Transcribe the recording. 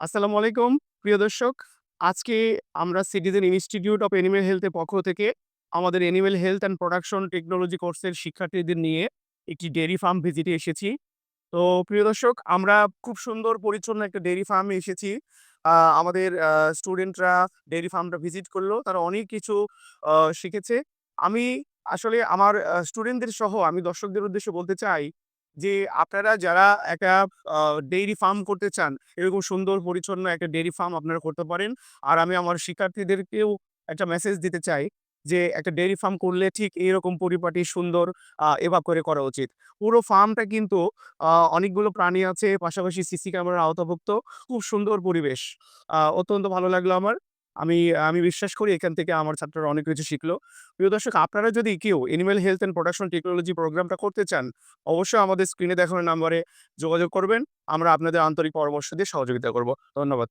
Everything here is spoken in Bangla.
আসসালামু আলাইকুম, প্রিয় দর্শক। আজকে আমরা সিটিজেন ইনস্টিটিউট অফ অ্যানিমেল হেলথের পক্ষ থেকে আমাদের animal health and production technology কোর্সের শিক্ষার্থীদের নিয়ে একটি ডেইরি ফার্ম ভিজিটে এসেছি। তো, প্রিয় দর্শক, আমরা খুব সুন্দর পরিচ্ছন্ন একটা ডেইরি ফার্মে এসেছি। আমাদের স্টুডেন্টরা ডেইরি ফার্মটা ভিজিট করল। তারা অনেক কিছু শিখেছে। আমি আসলে আমার স্টুডেন্টদের সহ আমি দর্শকদের উদ্দেশ্যে বলতে চাই যে, আপনারা যারা একটা ডেইরি ফার্ম করতে চান, এরকম সুন্দর পরিচ্ছন্ন একটা ডেইরি ফার্ম আপনারা করতে পারেন। আর আমি আমার শিক্ষার্থীদেরকেও একটা মেসেজ দিতে চাই যে, একটা ডেইরি ফার্ম করলে ঠিক এরকম পরিপাটি সুন্দর এভাবে করে করা উচিত। পুরো ফার্মটা কিন্তু অনেকগুলো প্রাণী আছে, পাশাপাশি সিসি ক্যামেরার আওতাভুক্ত। খুব সুন্দর পরিবেশ। অত্যন্ত ভালো লাগল আমার। আমি আমি বিশ্বাস করি এখান থেকে আমার ছাত্ররা অনেক কিছু শিখলো। প্রিয় দর্শক আপনারা যদি কেউ animal health and production technology প্রোগ্রামটা করতে চান, অবশ্যই আমাদের স্ক্রিনে দেখানো নাম্বারে যোগাযোগ করবেন। আমরা আপনাদের আন্তরিক পরামর্শ দিয়ে সহযোগিতা করব। ধন্যবাদ।